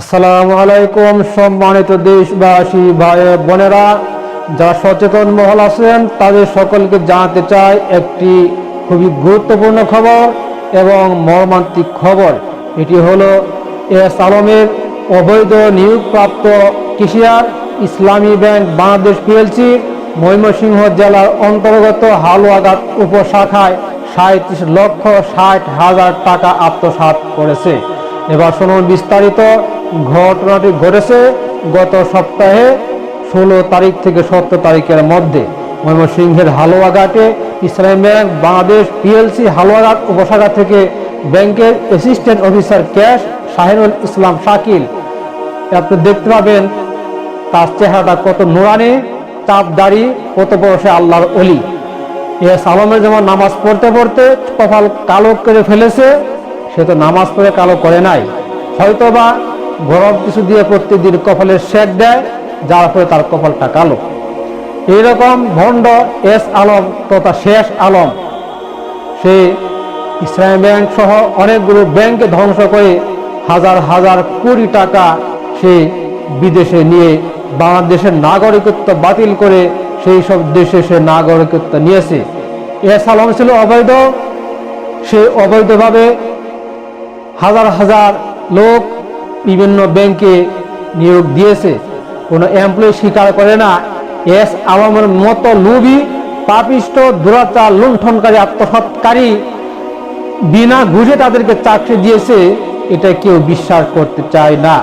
আসসালামু আলাইকুম সম্মানিত দেশবাসী ভাই বোনেরা, যারা সচেতন মহল আছেন, তাদের সকলকে জানাতে চাই একটি খুবই গুরুত্বপূর্ণ খবর এবং মর্মান্তিক খবর। এটি হলো, এস আলমের অবৈধ নিয়োগপ্রাপ্ত কৃষিয়ার ইসলামী ব্যাংক বাংলাদেশ পিএলসি, ময়মনসিংহ জেলার অন্তর্গত হালুয়াঘাট উপশাখায় সাঁত্রিশ লক্ষ ষাট হাজার টাকা আত্মসাৎ করেছে। এবার শুনুন বিস্তারিত। ঘটনাটি ঘটেছে গত সপ্তাহে ষোলো তারিখ থেকে সতেরো তারিখের মধ্যে ময়মনসিংহের হালুয়াঘাটে ইসলামী ব্যাংক, বাংলাদেশ পিএলসি হালুয়াঘাট উপশাখা থেকে ব্যাংকের assistant officer cash Shahinul Islam Shakil. আপনি দেখতে পাবেন তার চেহারাটা কত নুরানি চাপ দাড়ি, কত বয়সে আল্লাহর অলি এস আলমের যেমন নামাজ পড়তে পড়তে কপাল কালো করে ফেলেছে, সে তো নামাজ পড়ে কালো করে নাই। হয়তোবা গরম কিছু দিয়ে প্রত্যেকদিন কপালের শেক দেয়, যার ফলে তার কপালটা কালো। এইরকম ভণ্ড এস আলম তথা শেষ আলম সে ইসলামী ব্যাংক সহ অনেকগুলো ব্যাংকে ধ্বংস করে হাজার হাজার কোটি টাকা সে বিদেশে নিয়ে বাংলাদেশের নাগরিকত্ব বাতিল করে সেই সব দেশে সে নাগরিকত্ব নিয়েছে। এস আলম ছিল অবৈধ, সে অবৈধভাবে হাজার হাজার লোক বিভিন্ন ব্যাংকে নিয়োগ দিয়েছে। কোনো এমপ্লয়ি স্বীকার করে না। এস আলমের মতো লুবি পাপিষ্ট, দুরাচার, লুণ্ঠনকারী আত্মসৎকারী বিনা ঘুষে তাদেরকে চাকরি দিয়েছে, এটা কেউ বিশ্বাস করতে চায় না।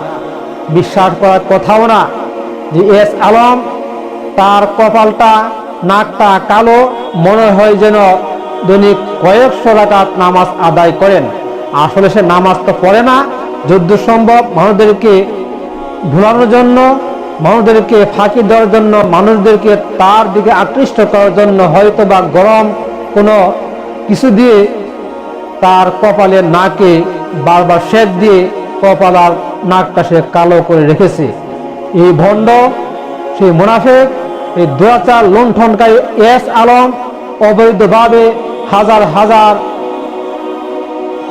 বিশ্বাস করার কথাও না যে এস আলম তার কপালটা, নাকটা কালো, মনে হয় যেন দৈনিক কয়েকশো রাকাত নামাজ আদায় করেন। আসলে সে নামাজ তো পড়ে না যদ্দূর সম্ভব, মানুষদেরকে ভুলানোর জন্য, মানুষদেরকে ফাঁকি দেওয়ার জন্য, মানুষদেরকে তার দিকে আকৃষ্ট করার জন্য হয়তো বা গরম কোনো কিছু দিয়ে তার কপালের নাকে বারবার শেক দিয়ে কপাল আর নাকটা সে কালো করে রেখেছে। এই ভণ্ড, সেই মুনাফেক, এই দুরাচার লুণ্ঠনকারী এস আলম অবৈধভাবে হাজার হাজার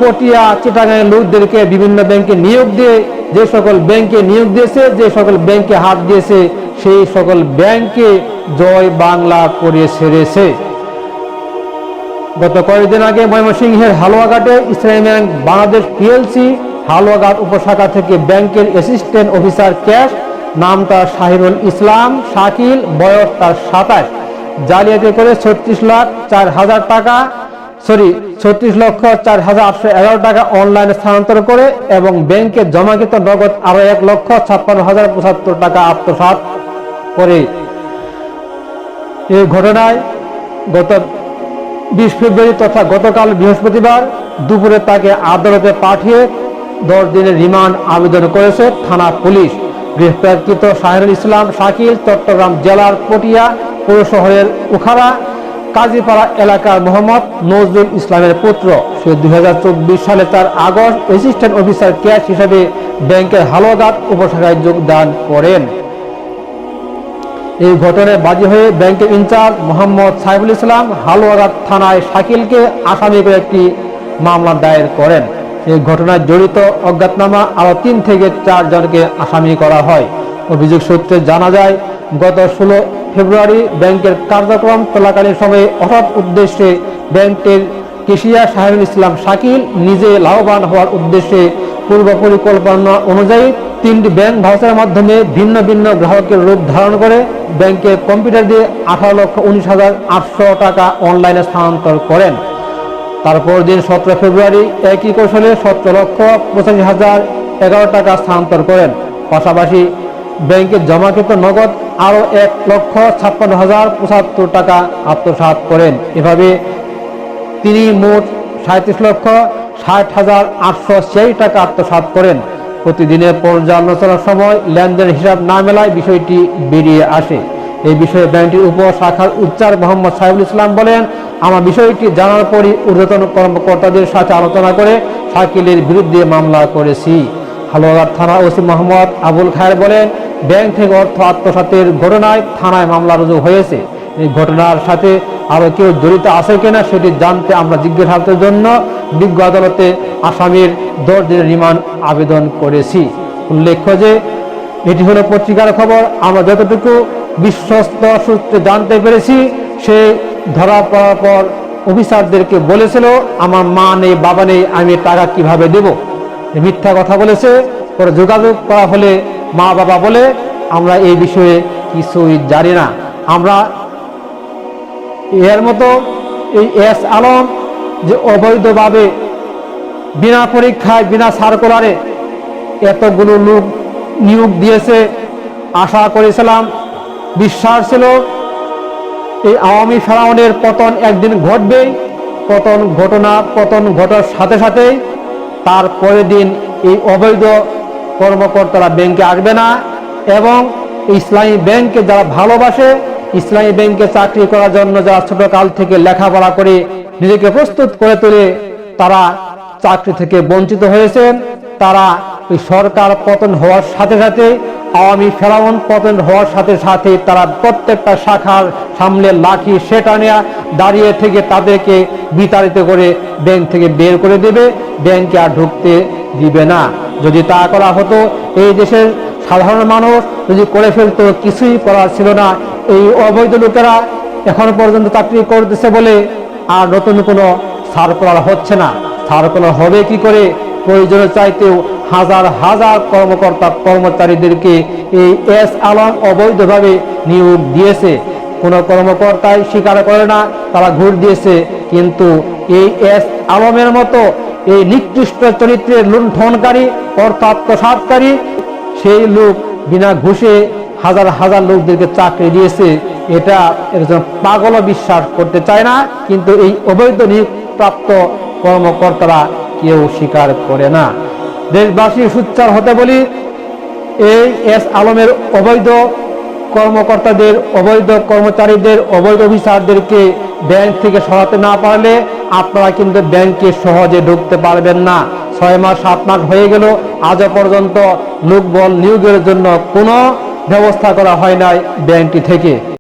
পটিয়া চিটাগাঁয়ের লোকদেরকে বিভিন্ন ব্যাংকে নিয়োগ দিয়ে, যে সকল ব্যাংকে নিয়োগ দিয়েছে, যে সকল ব্যাংকে হাত দিয়েছে, সেই সকল ব্যাংকে জয় বাংলা করে ছেড়েছে গত কয়েকদিন আগে ময়মনসিংহের হালুয়াঘাটে ইসলামী ব্যাংক বাংলাদেশ পিএলসি হালুয়াঘাট উপশাখা থেকে ব্যাংকের অ্যাসিস্ট্যান্ট অফিসার ক্যাশ, নাম তার শাহিরুল ইসলাম, শাকিল, বয়স তার সাতাশ। জালিয়াতি করে ছত্রিশ লাখ চার হাজার টাকা সরি, ছত্রিশ লক্ষ চার হাজার আটশো এগারো টাকা অনলাইনে স্থানান্তর করে এবং ব্যাংকে জমাকৃত নগদ আরও এক লক্ষ ছাপ্পান্ন হাজার পঁচাত্তর টাকা আত্মসাৎ করে। এই ঘটনায় গত বিশ ফেব্রুয়ারি তথা গতকাল বৃহস্পতিবার দুপুরে তাকে আদালতে পাঠিয়ে দশ দিনের রিমান্ড আবেদন করেছে থানা পুলিশ। গ্রেফতারকৃত শাহরুল ইসলাম শাকিল চট্টগ্রাম জেলার পটিয়া পৌর শহরের উখাড়া কাজীপাড়া এলাকার মোহাম্মদ নজরুল ইসলামের পুত্র। সে দুই সালে তার আগস্ট অ্যাসিস্ট্যান্ট অফিসার ক্যাশ হিসেবে ব্যাংকের হালুয়াঘাট উপশাখায় যোগদান করেন। এই ঘটনায় বাদী হয়ে ব্যাংকের ইনচার্জ মোহাম্মদ সাইফুল ইসলাম হালুয়াঘাট থানায় শাকিলকে আসামি করে একটি মামলা দায়ের করেন। এই ঘটনায় জড়িত অজ্ঞাতনামা আরও তিন থেকে চার জনকে আসামি করা হয়। অভিযোগ সূত্রে জানা যায়, গত ষোলো ফেব্রুয়ারি ব্যাংকের কার্যক্রম চলাকালীন সময়ে হঠাৎ উদ্দেশ্যে ব্যাংকের কেশিয়া শাহিনুল ইসলাম শাকিল নিজে লাভবান হওয়ার উদ্দেশ্যে পূর্ব পরিকল্পনা অনুযায়ী তিনটি ব্যাংক ভাউচারের মাধ্যমে ভিন্ন ভিন্ন গ্রাহকের রূপ ধারণ করে ব্যাংকের কম্পিউটার দিয়ে আঠারো লক্ষ উনিশ হাজার আটশো টাকা অনলাইনে স্থানান্তর করেন। তারপর দিন সতেরো ফেব্রুয়ারি একই কৌশলে সতেরো লক্ষ পঁচাশি হাজার এগারো টাকা স্থানান্তর করেন। পাশাপাশি ব্যাংকে জমাকৃত নগদ আরও এক লক্ষ ছাপ্পান্ন হাজার পঁচাত্তর টাকা আত্মসাৎ করেন। এভাবে তিনি মোট সাঁত্রিশ লক্ষ ষাট হাজার আটশো সেই টাকা আত্মসাৎ করেন। প্রতিদিনের পর্যালোচনার সময় লেনদেন হিসাব না মেলায় বিষয়টি বেরিয়ে আসে। এই বিষয়ে ব্যাংকটির উপ শাখার উচ্চার মোহাম্মদ সাহেবুল ইসলাম বলেন, আমার বিষয়টি জানার পরই ঊর্ধ্বতন কর্মকর্তাদের সাথে আলোচনা করে শাকিলের বিরুদ্ধে মামলা করেছি। হালুয়াঘাট থানা ওসি মোহাম্মদ আবুল খায়ের বলেন ব্যাংক থেকে অর্থ আত্মসাতের ঘটনায় থানায় মামলা রুজু হয়েছে। এই ঘটনার সাথে আরও কেউ জড়িত আছে কিনা সেটি জানতে আমরা জিজ্ঞাসাবাদের জন্য বিজ্ঞ আদালতে আসামির দশ দিনের রিমান্ড আবেদন করেছি। উল্লেখ্য যে, এটি হলো পত্রিকার খবর। আমরা যতটুকু বিশ্বস্ত সূত্রে জানতে পেরেছি, সে ধরা পড়ার পর অফিসারদেরকে বলেছিল, আমার মা নেই, বাবা নেই, আমি টাকা কীভাবে দেব? মিথ্যা কথা বলেছে। পরে যোগাযোগ করা হলে মা বাবা বলে, আমরা এই বিষয়ে কিছুই জানি না। আমরা এর মতো এই এস আলম যে অবৈধভাবে বিনা পরীক্ষায়, বিনা সার্কুলারে এতগুলো লোক নিয়োগ দিয়েছে, আশা করেছিলাম, বিশ্বাস ছিল, এই আওয়ামী ফেরাউনের পতন একদিন ঘটবেই, পতন ঘটনা, পতন ঘটার সাথে সাথেই, তার পরের দিন এই অবৈধ কর্মকর্তারা ব্যাংকে আসবে না এবং ইসলামী ব্যাংকে যারা ভালোবাসে, ইসলামী ব্যাংকে চাকরি করার জন্য যারা ছোটকাল থেকে লেখাপড়া করে নিজেকে প্রস্তুত করে তোলে, তারা চাকরি থেকে বঞ্চিত হয়েছেন। তারা সরকার পতন হওয়ার সাথে সাথে, আওয়ামী ফেরাউন পতন হওয়ার সাথে সাথে তারা প্রত্যেকটা শাখার সামনে লাঠি সেটা নেয়া দাঁড়িয়ে থেকে তাদেরকে বিতাড়িত করে ব্যাংক থেকে বের করে দেবে। ব্যাংকে আর ঢুকতে দিবে না। যদি তা করা হতো, এই দেশের সাধারণ মানুষ যদি করে ফেলতো, কিছুই করার ছিল না। এই অবৈধ লোকেরা এখন পর্যন্ত চাকরি করতেছে বলে আর নতুন কোনো সার্কুলার হচ্ছে না। সার্কুলার হবে কি করে? প্রয়োজনে চাইতেও হাজার হাজার কর্মকর্তা, কর্মচারীদেরকে এই এস আলম অবৈধভাবে নিয়োগ দিয়েছে। কোনো কর্মকর্তাই স্বীকার করে না, তারা ঘুর দিয়েছে। কিন্তু এই এস আলমের মতো এই নিকৃষ্ট চরিত্রের লুণ্ঠনকারী অর্থ আত্মসাতকারী সেই লোক বিনা ঘুষে হাজার হাজার লোকদেরকে চাকরি দিয়েছে। এটা একজন পাগলও বিশ্বাস করতে চায় না, কিন্তু এই অবৈধ নিয়োগপ্রাপ্ত কর্মকর্তারা কেউ স্বীকার করে না। দেশবাসী সুচ্চার হতে বলি, এই এস আলমের অবৈধ কর্মকর্তাদের, অবৈধ কর্মচারীদের, অবৈধ অফিসারদেরকে ব্যাংক থেকে সরাতে না পারলে আপনারা কিন্তু ব্যাংকে সহজে ঢুকতে পারবেন না। ছয় মাস, সাত মাস হয়ে গেল, আজও পর্যন্ত লোকবল নিয়োগের জন্য কোনো ব্যবস্থা করা হয় নাই ব্যাংকটি থেকে।